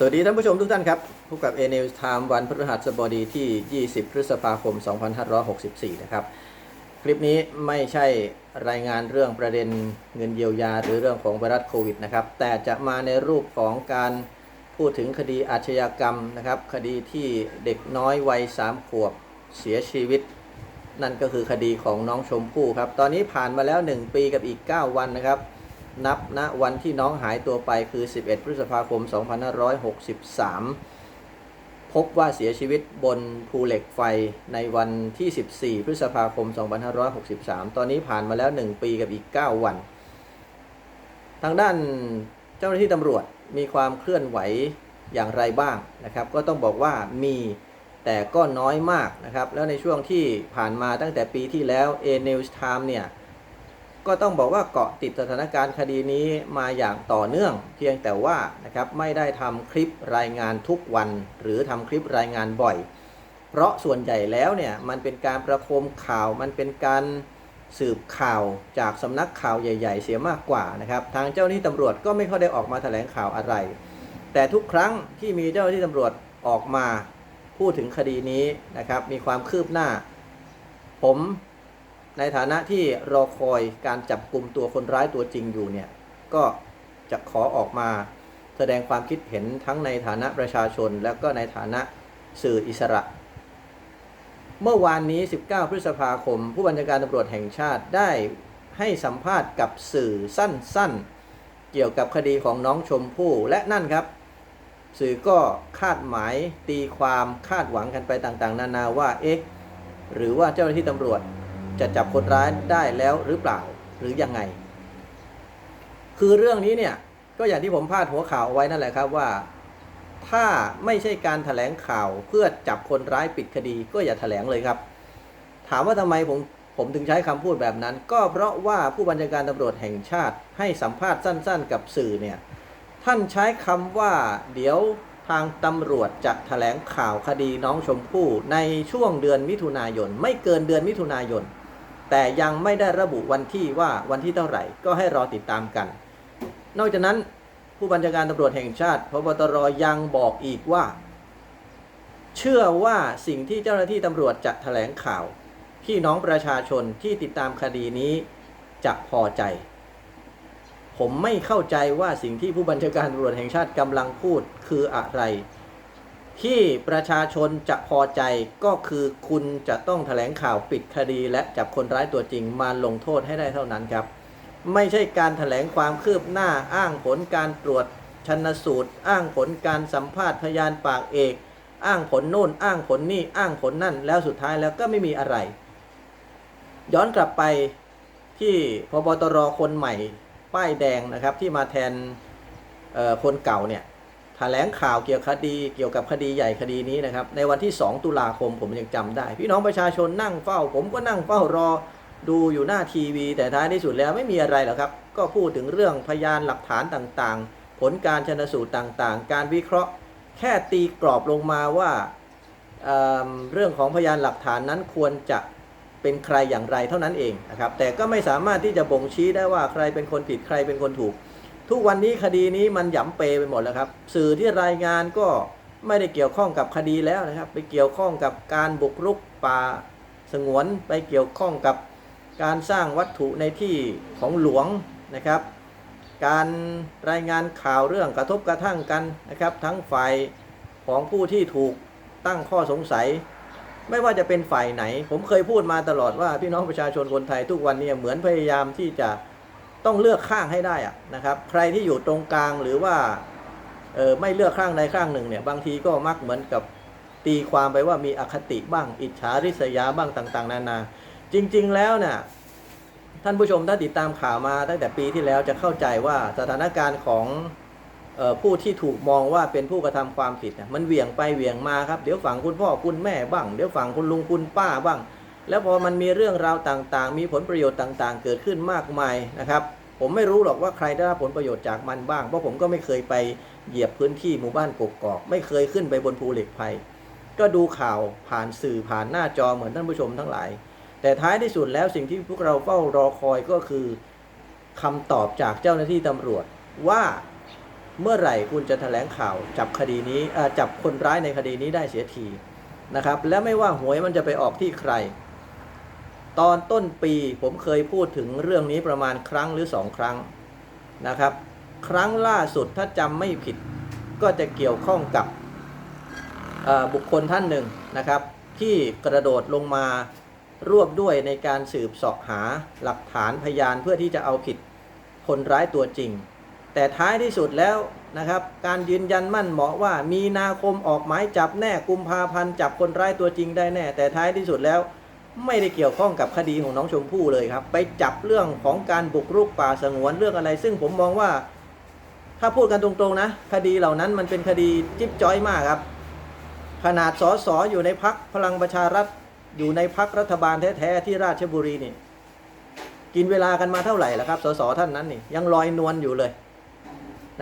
สวัสดีท่านผู้ชมทุกท่านครับ พบกับ a n e w Time วันพฤหัสบดีที่ 20 พฤษภาคม 2564 นะครับ คลิปนี้ไม่ใช่รายงานเรื่องประเด็นเงินเยียวยา หรือเรื่องของไวรัสโควิดนะครับ แต่จะมาในรูปของการพูดถึงคดีอาชญากรรมนะครับ คดีที่เด็กน้อยวัย 3 ขวบเสียชีวิต นั่นก็คือคดีของน้องชมพู่ครับ ตอนนี้ผ่านมาแล้ว 1 ปีกับอีก 9 วันนะครับ นับณวันที่น้องหายตัวไปคือ 11 พฤษภาคม 2563 พบว่าเสียชีวิตบนภูเหล็กไฟในวันที่ 14 พฤษภาคม 2563 ตอนนี้ผ่านมาแล้ว 1 ปีกับอีก 9 วัน ทางด้านเจ้าหน้าที่ตำรวจมีความเคลื่อนไหวอย่างไรบ้างนะครับ ก็ต้องบอกว่ามีแต่ก็น้อยมากนะครับ แล้วในช่วงที่ผ่านมาตั้งแต่ปีที่แล้ว A News Time เนี่ย ก็ต้องบอกว่าเกาะติดสถานการณ์คดีนี้มาอย่างต่อเนื่อง เพียงแต่ว่านะครับไม่ได้ทำคลิปรายงานทุกวัน หรือทำคลิปรายงานบ่อย เพราะส่วนใหญ่แล้วเนี่ยมันเป็นการประโคมข่าวมันเป็นการสืบข่าวจากสำนักข่าวใหญ่ ๆ เสียมากกว่านะครับทางเจ้าหน้าที่ตำรวจก็ไม่ค่อยได้ออกมาแถลงข่าวอะไร แต่ทุกครั้งที่มีเจ้าหน้าที่ตำรวจออกมาพูดถึงคดีนี้นะครับมีความคืบหน้า ผม ในฐานะที่รอคอยการจับกลุ่มตัวคนร้ายตัวจริงอยู่เนี่ยก็จะขอออกมาแสดงความคิดเห็นทั้งในฐานะประชาชน แล้วก็ในฐานะสื่ออิสระ เมื่อวานนี้ 19 พฤษภาคม ผู้บัญชาการตำรวจแห่งชาติได้ให้สัมภาษณ์กับสื่อสั้นๆ เกี่ยวกับคดีของน้องชมพู่และนั่นครับ สื่อก็คาดหมายตีความคาดหวังกันไปต่างๆ นานาว่าเอ๊ะหรือว่าเจ้าหน้าที่ตำรวจ จะจับคนร้ายได้แล้วหรือเปล่าหรือยังไง คือเรื่องนี้เนี่ยก็อย่างที่ผมพาดหัวข่าวเอาไว้นั่นแหละครับว่า ถ้าไม่ใช่การถแถลงข่าวเพื่อจับคนร้ายปิดคดี ก็อย่าถแถลงเลยครับ ถามว่าทำไมผมผมถึงใช้คำพูดแบบนั้น ก็เพราะว่าผู้บัญชาการตำรวจแห่งชาติให้สัมภาษณ์สั้น ๆ กับสื่อเนี่ยท่านใช้คำว่าเดี๋ยวทางตำรวจจะถแถลงข่าวคดีน้องชมพู่ในช่วงเดือนมิถุนายน ไม่เกินเดือนมิถุนายน แต่ยังไม่ได้ระบุวันที่ว่าวันที่เท่าไหร่ ก็ให้รอติดตามกัน นอกจากนั้นผู้บัญชาการตำรวจแห่งชาติพบตรยังบอกอีกว่า เชื่อว่าสิ่งที่เจ้าหน้าที่ตำรวจจะแถลงข่าว พี่น้องประชาชนที่ติดตามคดีนี้จะพอใจ ผมไม่เข้าใจว่าสิ่งที่ผู้บัญชาการตำรวจแห่งชาติกำลังพูดคืออะไร ที่ประชาชนจะพอใจก็คือคุณจะต้องแถลงข่าวปิดคดี และจับคนร้ายตัวจริงมาลงโทษให้ได้เท่านั้นครับ ไม่ใช่การแถลงความคืบหน้าอ้างผลการตรวจชนสูตร อ้างผลการสัมภาษณ์พยานปากเอก อ้างผลโน่น อ้างผลนี่อ้างผลนั่น แล้วสุดท้ายแล้วก็ไม่มีอะไร ย้อนกลับไปที่พบตรคนใหม่ ป้ายแดงนะครับที่มาแทนคนเก่าเนี่ย แถลงข่าวเกี่ยวกับคดีเกี่ยวกับคดีใหญ่คดีนี้นะครับ ในวันที่ 2 ตุลาคมผมยังจำได้ พี่น้องประชาชนนั่งเฝ้า ผมก็นั่งเฝ้ารอดูอยู่หน้าทีวี แต่ท้ายที่สุดแล้วไม่มีอะไรหรอกครับ ก็พูดถึงเรื่องพยานหลักฐานต่างๆ ผลการชนสูตรต่างๆ การวิเคราะห์ แค่ตีกรอบลงมาว่าเเรื่องของพยานหลักฐานนั้นควรจะเป็นใครอย่างไรเท่านั้นเองนะครับแต่ก็ไม่สามารถที่จะบ่งชี้ได้ว่าใครเป็นคนผิดใครเป็นคนถูก ทุกวันนี้คดีนี้มันหยำเปไปหมดแล้วครับ สื่อที่รายงานก็ไม่ได้เกี่ยวข้องกับคดีแล้วนะครับ ไปเกี่ยวข้องกับการบุกรุกป่าสงวน ไปเกี่ยวข้องกับการสร้างวัตถุในที่ของหลวงนะครับ การรายงานข่าวเรื่องกระทบกระทั่งกันนะครับ ทั้งฝ่ายของผู้ที่ถูกตั้งข้อสงสัย ไม่ว่าจะเป็นฝ่ายไหน ผมเคยพูดมาตลอดว่าพี่น้องประชาชนคนไทยทุกวันนี้เหมือนพยายามที่จะ ต้องเลือกข้างให้ได้อะนะครับ ใครที่อยู่ตรงกลางหรือว่าเออไม่เลือกข้างใดข้างหนึ่งเนี่ย บางทีก็มักเหมือนกับตีความไปว่ามีอคติบ้าง อิจฉาริษยาบ้างต่าง ๆ นานา จริง ๆ แล้วเนี่ยท่านผู้ชมถ้าติดตามข่าวมาตั้งแต่ปีที่แล้วจะเข้าใจว่าสถานการณ์ของเออผู้ที่ถูกมองว่าเป็นผู้กระทำความผิดเนี่ยมันเหวี่ยงไปเหวี่ยงมาครับ เดี๋ยวฝั่งคุณพ่อคุณแม่บ้าง เดี๋ยวฝั่งคุณลุงคุณป้าบ้าง แล้วพอมันมีเรื่องราวต่างๆ มีผลประโยชน์ต่างๆ เกิดขึ้นมากมายนะครับ ผมไม่รู้หรอกว่าใครได้รับผลประโยชน์จากมันบ้าง เพราะผมก็ไม่เคยไปเหยียบพื้นที่หมู่บ้านกกอก ไม่เคยขึ้นไปบนภูเหล็กไฟก็ดูข่าวผ่านสื่อผ่านหน้าจอเหมือนท่านผู้ชมทั้งหลาย แต่ท้ายที่สุดแล้วสิ่งที่พวกเราเฝ้ารอคอยก็คือคำตอบจากเจ้าหน้าที่ตำรวจว่าเมื่อไหร่คุณจะแถลงข่าวจับคดีนี้จับคนร้ายในคดีนี้ได้เสียทีนะครับ และไม่ว่าหวยมันจะไปออกที่ใคร ตอนต้นปีผมเคยพูดถึงเรื่องนี้ประมาณครั้งหรือสองครั้งนะครับ ครั้งล่าสุดถ้าจำไม่ผิด ก็จะเกี่ยวข้องกับบุคคลท่านหนึ่งนะครับ ที่กระโดดลงมาร่วมด้วยในการสืบสาะหาหลักฐานพยานเพื่อที่จะเอาผิดคนร้ายตัวจริง แต่ท้ายที่สุดแล้วนะครับ การยืนยันมั่นเหมาะว่ามีนาคมออกหมายจับแน่กุมภาพันธ์จับคนร้ายตัวจริงได้แน่ แต่ท้ายที่สุดแล้ว ไม่ได้เกี่ยวข้องกับคดีของน้องชมพู่เลยครับ ไปจับเรื่องของการบุกรุกป่าสงวนเรื่องอะไร ซึ่งผมมองว่า ถ้าพูดกันตรงๆนะ คดีเหล่านั้นมันเป็นคดีจิ๊บจ้อยมากครับ ขนาดสอสออยู่ในพักพลังประชารัฐอยู่ในพักรัฐบาลแท้ๆที่ราชบุรีนี่ กินเวลากันมาเท่าไหร่และครับ สสท่านนั้นนี่ยังลอยนวลอยู่เลย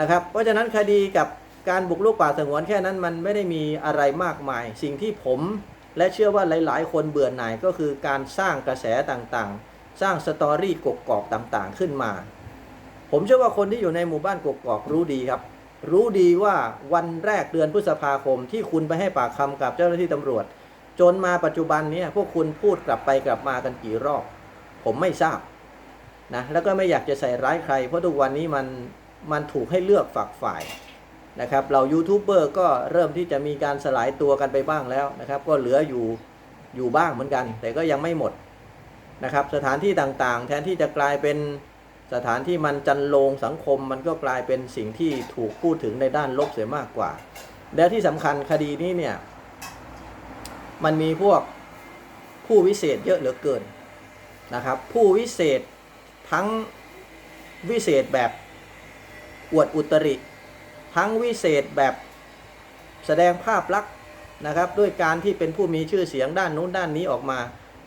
นะครับ เพราะฉะนั้นคดีกับการบุกรุกป่าสงวนแค่นั้นมันไม่ได้มีอะไรมากมาย สิ่งที่ผม และเชื่อว่าหลาย ๆ คนเบื่อหน่ายก็คือการสร้างกระแสต่างๆ สร้างสตอรี่กกอกต่างๆขึ้นมา ผมเชื่อว่าคนที่อยู่ในหมู่บ้านกกอกรู้ดีครับ รู้ดีว่าวันแรกเดือนพฤษภาคมที่คุณไปให้ปากคำกับเจ้าหน้าที่ตำรวจ จนมาปัจจุบันนี้พวกคุณพูดกลับไปกลับมากันกี่รอบ ผมไม่ทราบนะแล้วก็ไม่อยากจะใส่ร้ายใคร เพราะทุกวันนี้มันมันถูกให้เลือกฝักฝ่าย นะครับเรายูทูบเบอร์ก็เริ่มที่จะมีการสลายตัวกันไปบ้างแล้วนะครับ ก็เหลืออยู่อยู่บ้างเหมือนกัน แต่ก็ยังไม่หมดนะครับ สถานที่ต่างๆ แทนที่จะกลายเป็นสถานที่มันจันโลงสังคม มันก็กลายเป็นสิ่งที่ถูกพูดถึงในด้านลบเสียมากกว่า แล้วที่สำคัญคดีนี้เนี่ย มันมีพวกผู้วิเศษเยอะเหลือเกินนะครับ ผู้วิเศษทั้งวิเศษแบบอวดอุตริ ทั้งวิเศษแบบแสดงภาพลักษณ์นะครับด้วยการที่เป็นผู้มีชื่อเสียงด้านนู้นด้านนี้ออกมา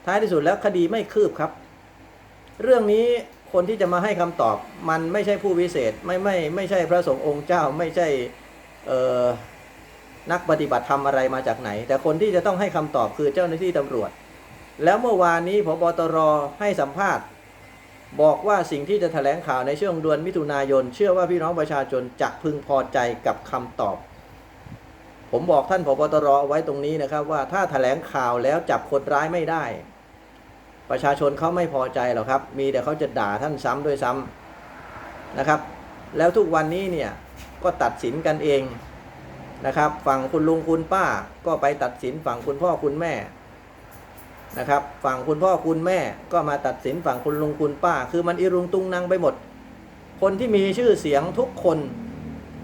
ท้ายที่สุดแล้วคดีไม่คืบครับ เรื่องนี้คนที่จะมาให้คำตอบมันไม่ใช่ผู้วิเศษไม่ไม่ไม่ใช่พระสงฆ์องค์เจ้าไม่ใช่เอ่อนักปฏิบัติธรรมอะไรมาจากไหน แต่คนที่จะต้องให้คำตอบคือเจ้าหน้าที่ตำรวจ แล้วเมื่อวานนี้พบตรให้สัมภาษณ์ บอกว่าสิ่งที่จะแถลงข่าวในช่วงเดือนมิถุนายน เชื่อว่าพี่น้องประชาชนจะพึงพอใจกับคำตอบ ผมบอกท่านพบตรไว้ตรงนี้นะครับว่าถ้าแถลงข่าวแล้วจับคนร้ายไม่ได้ ประชาชนเขาไม่พอใจหรอกครับ มีแต่เขาจะด่าท่านซ้ำด้วยซ้ำนะครับ แล้วทุกวันนี้เนี่ยก็ตัดสินกันเองนะครับ ฝั่งคุณลุงคุณป้าก็ไปตัดสินฝั่งคุณพ่อคุณแม่ นะครับฝั่งคุณพ่อคุณแม่ก็มาตัดสินฝั่งคุณลุงคุณป้า คือมันอีรุงตุงนางไปหมด คนที่มีชื่อเสียงทุกคน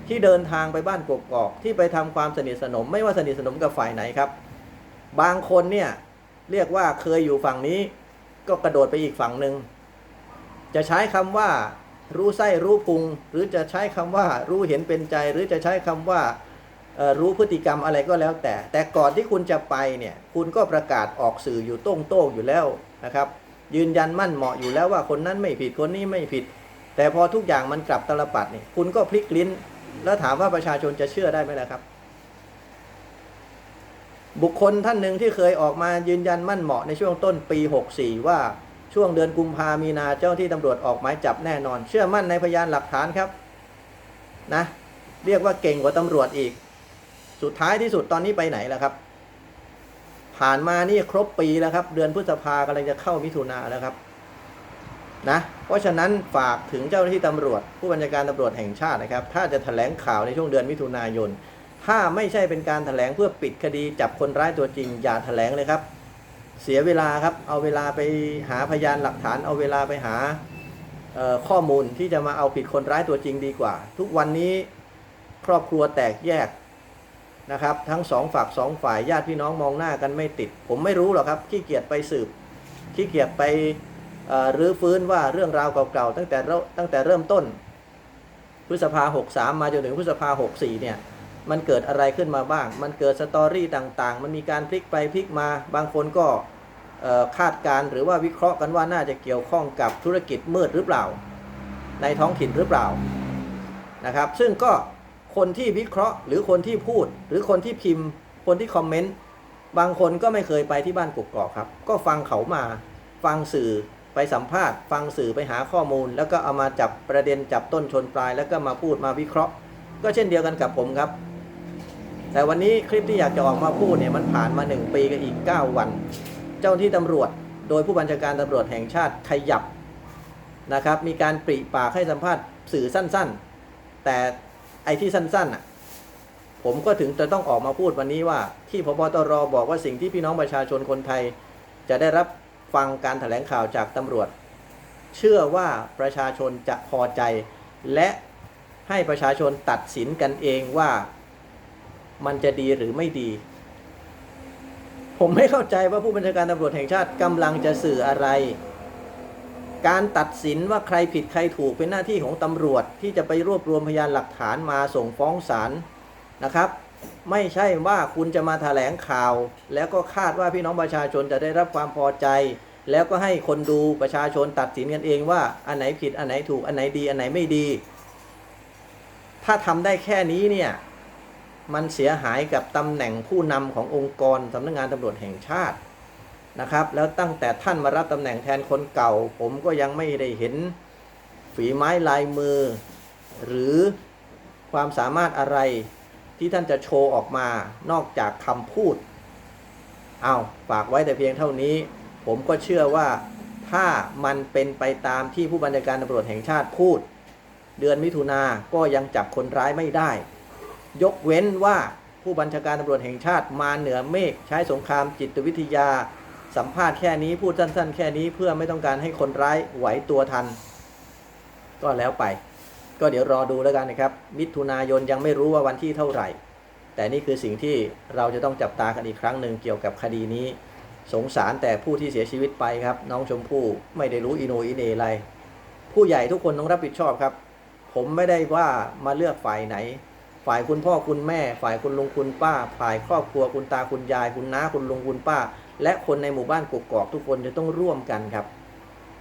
ที่เดินทางไปบ้านกกอกที่ไปทำความสนิทสนม ไม่ว่าสนิทสนมกับฝ่ายไหนครับ บางคนเนี่ยเรียกว่าเคยอยู่ฝั่งนี้ ก็กระโดดไปอีกฝั่งหนึ่งจะใช้คำว่ารู้ไส้รู้พุง หรือจะใช้คำว่ารู้เห็นเป็นใจ หรือจะใช้คำว่า รู้พฤติกรรมอะไรก็แล้วแต่ แต่ก่อนที่คุณจะไปเนี่ยคุณก็ประกาศออกสื่ออยู่โต้งโต้งอยู่แล้วนะครับยืนยันมั่นเหมาะอยู่แล้วว่าคนนั้นไม่ผิดคนนี้ไม่ผิด แต่พอทุกอย่างมันกลับตลปัดนี่คุณก็พลิกลิ้น แล้วถามว่าประชาชนจะเชื่อได้ไหมล่ะครับ บุคคลท่านหนึ่งที่เคยออกมายืนยันมั่นเหมาะในช่วงต้นปี 64 ว่าช่วงเดือนกุมภามีนาเจ้าที่ตำรวจออกหมายจับแน่นอน เชื่อมั่นในพยานหลักฐานครับนะเรียกว่าเก่งกว่าตำรวจอีก สุดท้ายที่สุดตอนนี้ไปไหนแล้วครับ ผ่านมานี่ครบปีแล้วครับ เดือนพฤษภากำลังจะเข้ามิถุนาแล้วครับนะเพราะฉะนั้นฝากถึงเจ้าหน้าที่ตำรวจ ผู้บัญชาการตำรวจแห่งชาตินะครับ ถ้าจะแถลงข่าวในช่วงเดือนมิถุนายน ถ้าไม่ใช่เป็นการแถลงเพื่อปิดคดีจับคนร้ายตัวจริง อย่าแถลงเลยครับ เสียเวลาครับ เอาเวลาไปหาพยานหลักฐาน เอาเวลาไปหาข้อมูลที่จะมาเอาผิดคนร้ายตัวจริงดีกว่า ทุกวันนี้ครอบครัวแตกแยก นะครับ ทั้งสองฝักสองฝ่ายญาติพี่น้องมองหน้ากันไม่ติด ผมไม่รู้หรอกครับขี้เกียจไปสืบขี้เกียจไปรื้อฟื้นว่าเรื่องราวเก่าๆตั้งแต่ตั้งแต่เริ่มต้น พฤษภาหกสามมาจนถึงพฤษภาหกสี่เนี่ยมันเกิดอะไรขึ้นมาบ้าง มันเกิดสตอรี่ต่างๆ มันมีการพลิกไปพลิกมา บางคนก็คาดการ์หรือว่าวิเคราะห์กันว่าน่าจะเกี่ยวข้องกับธุรกิจมืดหรือเปล่า ในท้องถิ่นหรือเปล่านะครับ ซึ่งก็ คนที่วิเคราะห์ หรือคนที่พูด หรือคนที่พิมพ์ คนที่คอมเมนต์บางคนก็ไม่เคยไปที่บ้านกกอกครับ ก็ฟังเขามา ฟังสื่อไปสัมภาษณ์ ฟังสื่อไปหาข้อมูล แล้วก็เอามาจับประเด็นจับต้นชนปลาย แล้วก็มาพูดมาวิเคราะห์ ก็เช่นเดียวกันกับผมครับ แต่วันนี้คลิปที่อยากจะออกมาพูดเนี่ยมันผ่านมา 1 ปีกับอีก 9 วัน เจ้าที่ตำรวจ โดยผู้บัญชาการตำรวจแห่งชาติขยับนะครับ มีการปริปากให้สัมภาษณ์สื่อสั้น ๆ แต่ ไอ้ที่สั้น ๆอะผมก็ถึงจะต้องออกมาพูดวันนี้ว่า ที่พบตรบอกว่าสิ่งที่พี่น้องประชาชนคนไทย จะได้รับฟังการถแถลงข่าวจากตำรวจ เชื่อว่าประชาชนจะพอใจ และให้ประชาชนตัดสินกันเองว่ามันจะดีหรือไม่ดี ผมไม่เข้าใจว่าผู้บัญชาการตำรวจแห่งชาติกำลังจะสื่ออะไร การตัดสินว่าใครผิดใครถูกเป็นหน้าที่ของตำรวจที่จะไปรวบรวมพยานหลักฐานมาส่งฟ้องศาลนะครับ ไม่ใช่ว่าคุณจะมาแถลงข่าว แล้วก็คาดว่าพี่น้องประชาชนจะได้รับความพอใจ แล้วก็ให้คนดูประชาชนตัดสินกันเองว่าอันไหนผิดอันไหนถูกอันไหนดีอันไหนไม่ดี ถ้าทำได้แค่นี้เนี่ยมันเสียหายกับตำแหน่งผู้นำขององค์กรสำนักงานตำรวจแห่งชาติ นะครับ แล้วตั้งแต่ท่านมารับตำแหน่งแทนคนเก่า ผมก็ยังไม่ได้เห็นฝีไม้ลายมือ หรือความสามารถอะไรที่ท่านจะโชว์ออกมานอกจากคำพูด เอาฝากไว้แต่เพียงเท่านี้ ผมก็เชื่อว่าถ้ามันเป็นไปตามที่ผู้บัญชาการตำรวจแห่งชาติพูด เดือนมิถุนาก็ยังจับคนร้ายไม่ได้ ยกเว้นว่าผู้บัญชาการตำรวจแห่งชาติมาเหนือเมฆใช้สงครามจิตวิทยา สัมภาษณ์แค่นี้พูดสั้น ๆ แค่นี้เพื่อไม่ต้องการให้คนร้ายไหวตัวทัน ก็แล้วไป ก็เดี๋ยวรอดูแล้วกันนะครับ มิถุนายนยังไม่รู้ว่าวันที่เท่าไหร่ แต่นี่คือสิ่งที่เราจะต้องจับตากันอีกครั้งหนึ่งเกี่ยวกับคดีนี้ สงสารแต่ผู้ที่เสียชีวิตไปครับ น้องชมพู่ไม่ได้รู้อิโนอิเนอะไร ผู้ใหญ่ทุกคนต้องรับผิดชอบครับ ผมไม่ได้ว่ามาเลือกฝ่ายไหนฝ่ายคุณพ่อคุณแม่ ฝ่ายคุณลุงคุณป้า ฝ่ายครอบครัวคุณตาคุณยายคุณน้าคุณลุงคุณป้า และคนในหมู่บ้านกกอกทุกคนจะต้องร่วมกันครับ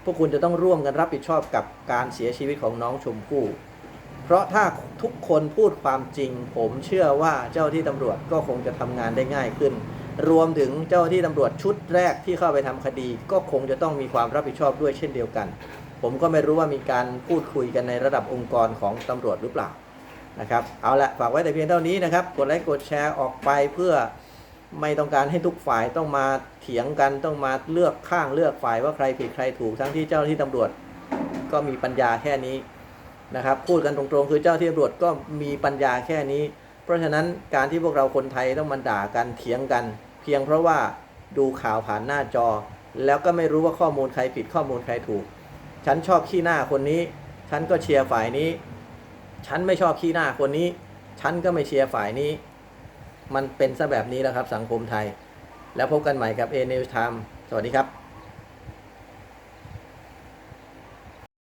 พวกคุณจะต้องร่วมกันรับผิดชอบกับการเสียชีวิตของน้องชมพู่ เพราะถ้าทุกคนพูดความจริง ผมเชื่อว่าเจ้าที่ตำรวจก็คงจะทำงานได้ง่ายขึ้น รวมถึงเจ้าที่ตำรวจชุดแรกที่เข้าไปทำคดี ก็คงจะต้องมีความรับผิดชอบด้วยเช่นเดียวกัน ผมก็ไม่รู้ว่ามีการพูดคุยกันในระดับองค์กรของตำรวจหรือเปล่านะครับ เอาละฝากไว้แต่เพียงเท่านี้นะครับ กดไลค์ กดแชร์ออกไปเพื่อ ไม่ต้องการให้ทุกฝ่ายต้องมาเถียงกันต้องมาเลือกข้างเลือกฝ่ายว่าใครผิดใครถูกทั้งที่เจ้าที่ตำรวจก็มีปัญญาแค่นี้นะครับ พูดกันตรงๆ คือเจ้าที่ตำรวจก็มีปัญญาแค่นี้ เพราะฉะนั้นการที่พวกเราคนไทยต้องมาด่ากันเถียงกัน เพียงเพราะว่าดูข่าวผ่านหน้าจอ แล้วก็ไม่รู้ว่าข้อมูลใครผิดข้อมูลใครถูก ฉันชอบขี้หน้าคนนี้ ฉันก็เชียร์ฝ่ายนี้ ฉันไม่ชอบขี้หน้าคนนี้ ฉันก็ไม่เชียร์ฝ่ายนี้ มันเป็นซะแบบนี้แล้วครับสังคมไทย แล้วพบกันใหม่กับ A News Time สวัสดีครับ